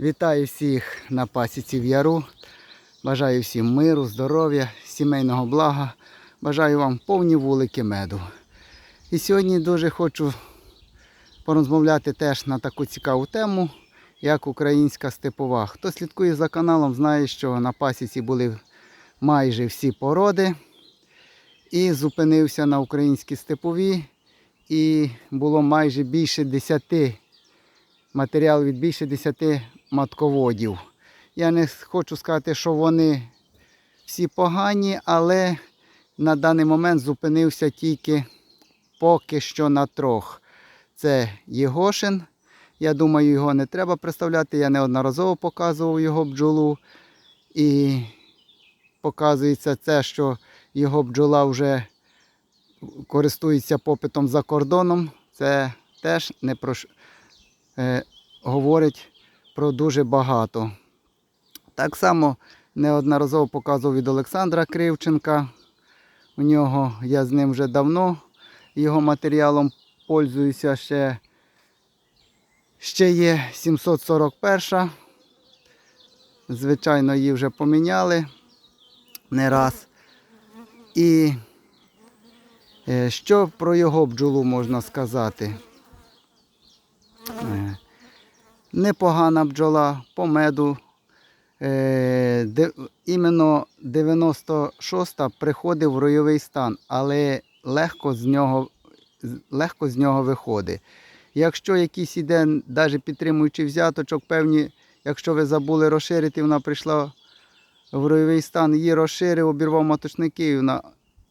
Вітаю всіх на пасіці в яру. Бажаю всім миру, здоров'я, сімейного блага. Бажаю вам повні вулики меду. І сьогодні дуже хочу порозмовляти теж на таку цікаву тему, як українська степова. Хто слідкує за каналом, знає, що на пасіці були майже всі породи. І зупинився на українській степовій. І було майже більше 10 матеріал від більше 10 матководів. Я не хочу сказати, що вони всі погані, але на даний момент зупинився тільки поки що на трьох. Це Єгошин. Я думаю, його не треба представляти. Я неодноразово показував його бджолу. І показується це, що його бджола вже користується попитом за кордоном. Це теж не про е, говорить про дуже багато. Так само неодноразово показував від Олександра Кривченка. У нього я з ним вже давно його матеріалом пользуюся ще. Ще є 741. Звичайно, її вже поміняли не раз. І е, що про його бджолу можна сказати? Непогана бджола по меду. Е, іменно 96-та приходить в ройовий стан, але легко з нього, легко з нього виходить. Якщо якийсь іде, навіть підтримуючи взяточок, певні, якщо ви забули розширити, вона прийшла в ройовий стан, її розширив, обірвав маточники. Вона...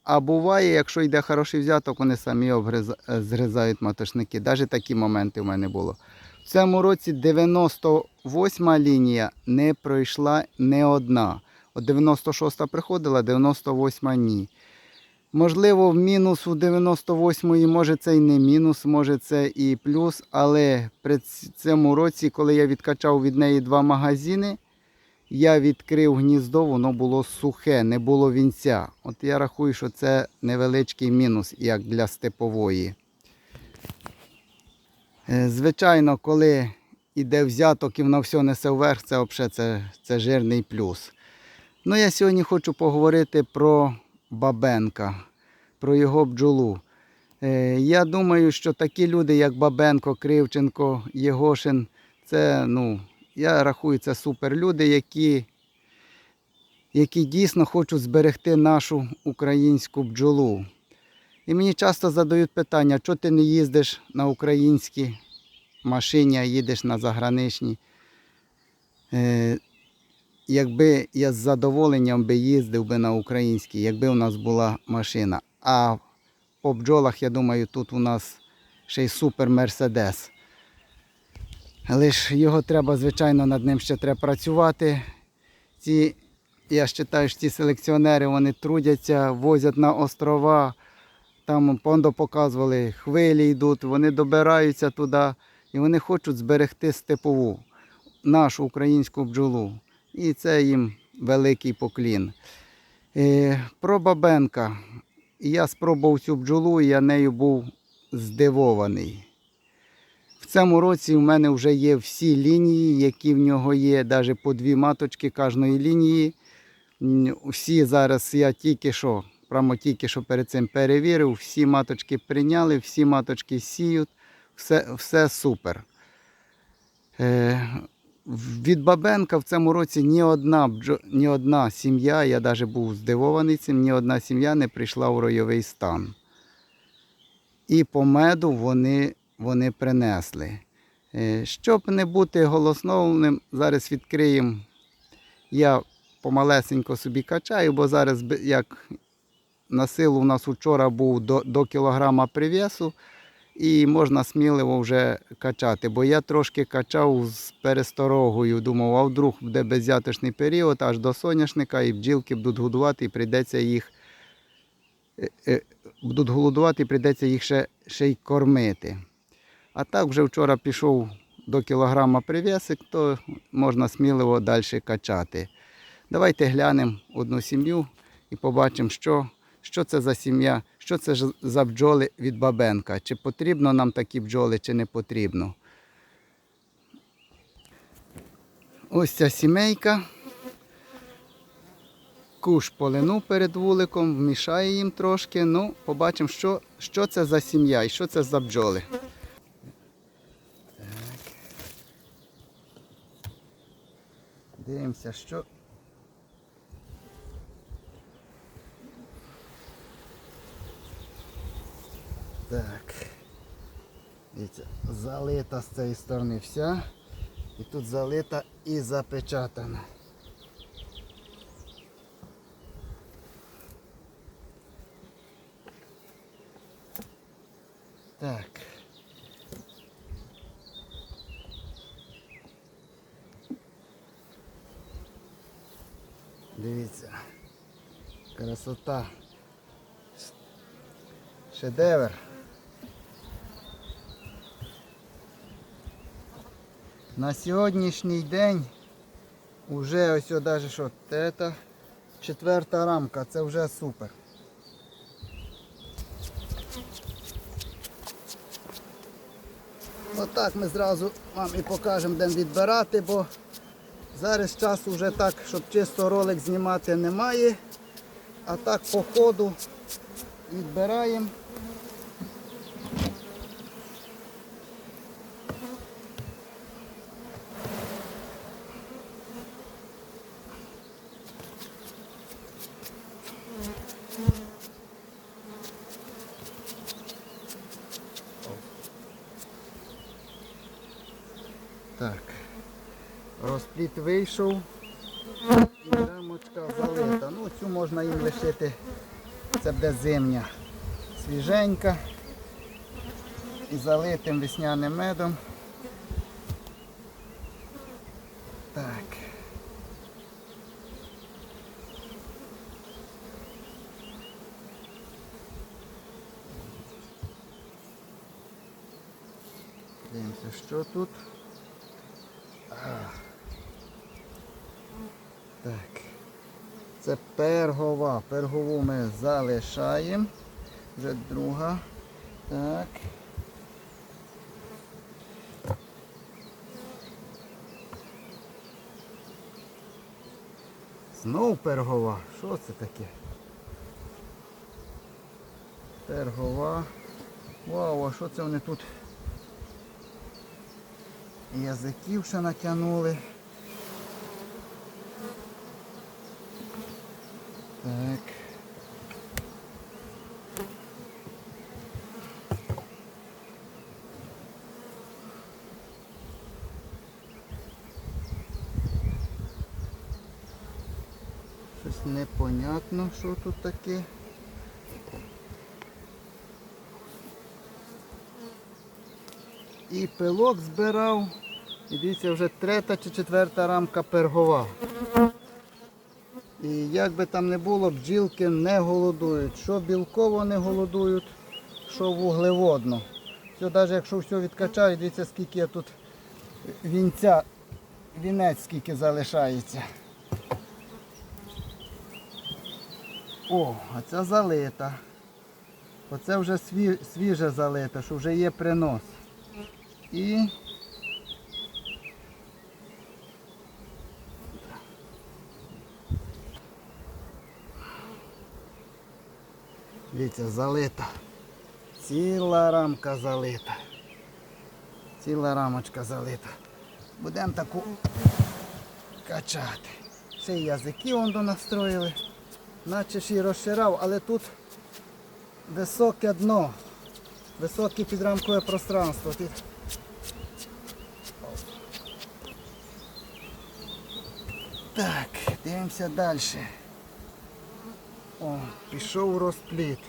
А буває, якщо йде хороший взяток, вони самі обгриза... е, згризають маточники. Навіть такі моменти в мене було. В цьому році 98 лінія не пройшла не одна. От 96 приходила, 98 ні. Можливо, в мінус у 98-ї, може це і не мінус, може це і плюс, але при цьому році, коли я відкачав від неї два магазини, я відкрив гніздо, воно було сухе, не було вінця. От я рахую, що це невеличкий мінус, як для степової. Е, Звичайно, коли йде взяток і воно все несе вверх, це взагалі це, це жирний плюс. Ну, я сьогодні хочу поговорити про Бабенка, про його бджолу. Е, Я думаю, що такі люди, як Бабенко, Кривченко, Єгошин, це, ну, я рахую, це суперлюди, які, які дійсно хочуть зберегти нашу українську бджолу. І мені часто задають питання, чого ти не їздиш на українській машині, а їдеш на заграничній. Е, якби я з задоволенням би їздив би на українській, якби у нас була машина. А по бджолах, я думаю, тут у нас ще й супер Мерседес. Ж його треба, звичайно, над ним ще треба працювати. Ці, я вважаю, що ці селекціонери вони трудяться, возять на острова. Там пондо показували, хвилі йдуть, вони добираються туди і вони хочуть зберегти степову, нашу українську бджолу. І це їм великий поклін. Е, про Бабенка. Я спробував цю бджолу, і я нею був здивований. В цьому році в мене вже є всі лінії, які в нього є, навіть по дві маточки кожної лінії. Всі зараз я тільки що, прямо тільки що перед цим перевірив, всі маточки прийняли, всі маточки сіють, все, все супер. Е, від Бабенка в цьому році ні одна, ні одна сім'я, я навіть був здивований цим, ні одна сім'я не прийшла в ройовий стан. І по меду вони, вони принесли. Е, Щоб не бути голосновним, зараз відкриємо. Я помалесенько собі качаю, бо зараз як на силу у нас вчора був до, до кілограма прив'есу, і можна сміливо вже качати. Бо я трошки качав з пересторогою, думав, а вдруг буде беззяточний період аж до соняшника, і бджілки будуть годувати, і прийдеться їх е, е, будуть голодувати, і прийдеться їх ще, ще й кормити. А так вже вчора пішов до кілограма прив'ясик, то можна сміливо далі качати. Давайте глянемо одну сім'ю і побачимо, що, що це за сім'я, що це за бджоли від Бабенка. Чи потрібно нам такі бджоли, чи не потрібно. Ось ця сімейка. Куш полину перед вуликом, вмішає їм трошки. Ну, побачимо, що, що це за сім'я і що це за бджоли. Дивимося, що. Так. Дивіться, залита з цієї сторони вся. І тут залита і запечатана. Так. Дивіться. Красота. Шедевр. На сьогоднішній день вже ось даже що, це четверта рамка, це вже супер. Отак ми зразу вам і покажемо, де відбирати, бо зараз часу вже так, щоб чисто ролик знімати немає. А так по ходу відбираємо. Розпліт вийшов. І рамочка залита. Ну, цю можна їм лишити. Це буде зимня. Свіженька. І залитим весняним медом. Так. Дивимося, що тут. Так. Це пергова. Пергову ми залишаємо. Вже друга. Так. Знов пергова. Що це таке? Пергова. Вау, а що це вони тут? Язиків ще натягнули. Так. Щось непонятно, що тут таке. І пилок збирав. І дивіться, вже третя чи четверта рамка пергова. І як би там не було, бджілки не голодують. Що білково не голодують, що вуглеводно. Все, навіть якщо все відкачають, дивіться, скільки я тут вінця, вінець скільки залишається. О, а ця залита. Оце вже свіже залита, що вже є принос. І Дивіться, залита. Ціла рамка залита. Ціла рамочка залита. Будемо таку качати. Ще й язики вон донастроїли. Наче ж і розширав, але тут високе дно. Високе підрамкове пространство. Тут Так, дивимося далі. О, пішов розпліт.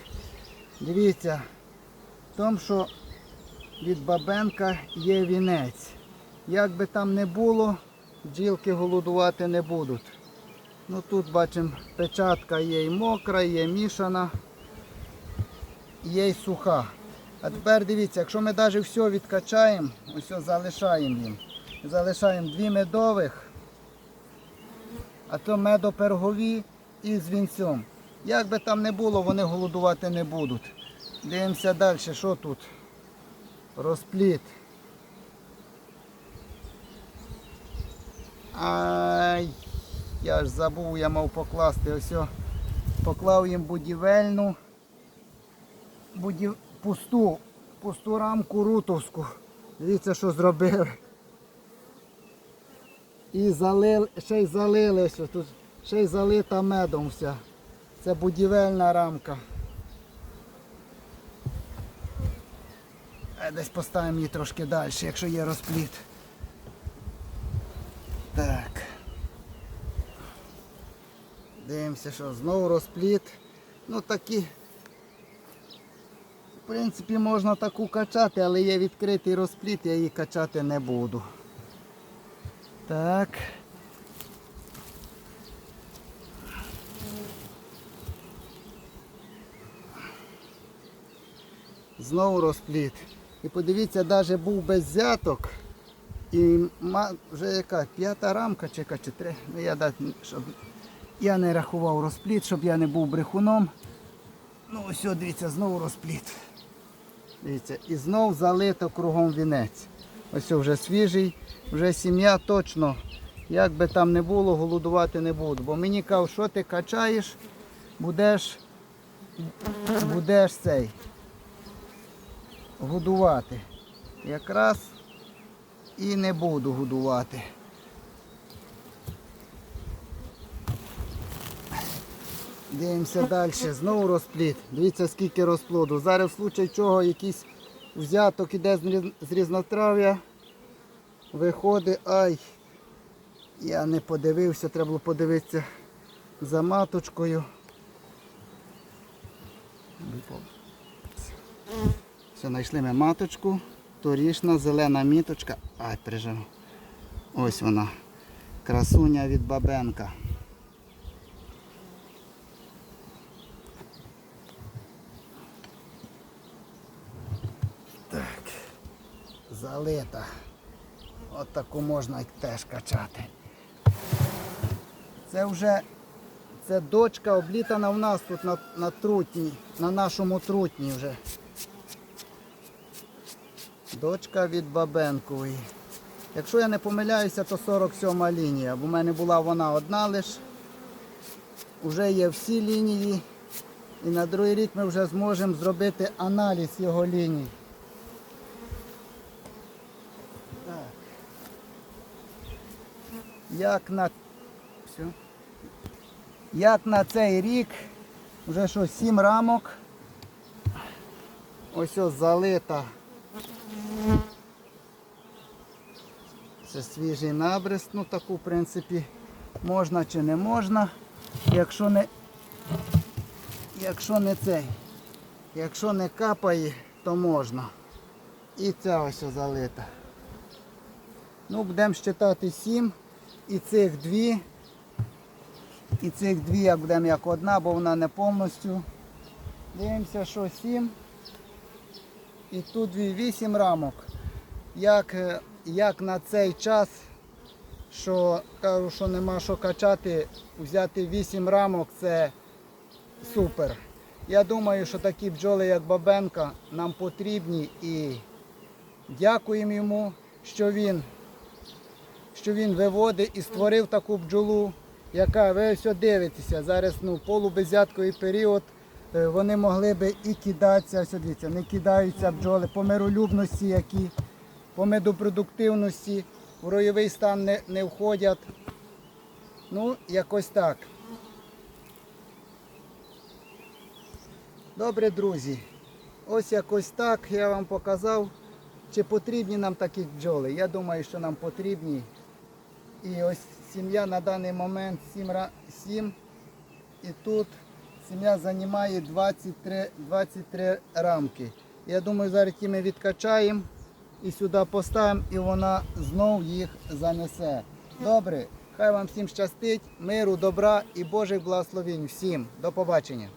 Дивіться, в тому, що від бабенка є вінець. Як би там не було, бджілки голодувати не будуть. Ну тут бачимо, печатка є і мокра, є мішана, є й суха. А тепер дивіться, якщо ми навіть все відкачаємо, ось залишаємо їм. Залишаємо дві медових, а то медопергові і з вінцем. Як би там не було, вони голодувати не будуть. Дивимося далі, що тут? Розпліт. Ай, я ж забув, я мав покласти. Ось поклав їм будівельну, будів... пусту, пусту рамку рутовську. Дивіться, що зробили. І залили, ще й залили ось тут, ще й залита медом вся. Це будівельна рамка. Е, Десь поставимо її трошки далі, якщо є розпліт. Так. Дивимося, що знову розпліт. Ну такі. В принципі, можна таку качати, але є відкритий розпліт, я її качати не буду. Так. Знову розпліт. І подивіться, навіть був без взяток. І вже яка п'ята рамка чи яка, чи три. Ну, я, щоб я не рахував розпліт, щоб я не був брехуном. Ну ось, дивіться, знову розпліт. Дивіться, і знов залито кругом вінець. Ось вже свіжий, вже сім'я точно. Як би там не було, голодувати не буду. Бо мені кажуть, що ти качаєш, будеш, будеш цей годувати. Якраз і не буду годувати. Дивимося далі. Знову розпліт. Дивіться, скільки розплоду. Зараз в случай чого якийсь взяток іде з різнотрав'я. Виходить, ай, я не подивився, треба було подивитися за маточкою. Все, знайшли ми маточку. Торішна зелена міточка. Ай, прижав. Ось вона. Красуня від бабенка. Так. Залита. От таку можна теж качати. Це вже це дочка облітана в нас тут на, на трутні, на нашому трутні вже. Дочка від Бабенкової. Якщо я не помиляюся, то 47 лінія, бо в мене була вона одна лиш. Уже є всі лінії. І на другий рік ми вже зможемо зробити аналіз його ліній. Як на... Все. Як на цей рік, вже що, 7 рамок. Ось ось залита. Це свіжий набрис, ну таку в принципі можна чи не можна. Якщо не якщо не цей, якщо не капає, то можна. І ця ось залита. Ну, будемо считати 7 і цих дві. І цих дві як будемо як одна, бо вона не повністю. Дивимося, що 7. І тут дві 8 рамок. Як, е, як на цей час, що кажу, що нема що качати, взяти 8 рамок це супер. Я думаю, що такі бджоли, як Бабенка, нам потрібні і дякуємо йому, що він, що він виводить і створив таку бджолу, яка ви все дивитеся. Зараз ну, полубезятковий період. е, Вони могли би і кидатися, ось дивіться, не кидаються бджоли по миролюбності, які, по медопродуктивності, в ройовий стан не, не входять. Ну, якось так. Добре, друзі. Ось якось так я вам показав, чи потрібні нам такі бджоли. Я думаю, що нам потрібні. І ось сім'я на даний момент 7, 7 і тут сім'я займає 23, 23 рамки. Я думаю, зараз ті ми відкачаємо і сюди поставимо, і вона знов їх занесе. Добре, хай вам всім щастить, миру, добра і Божих благословень всім. До побачення.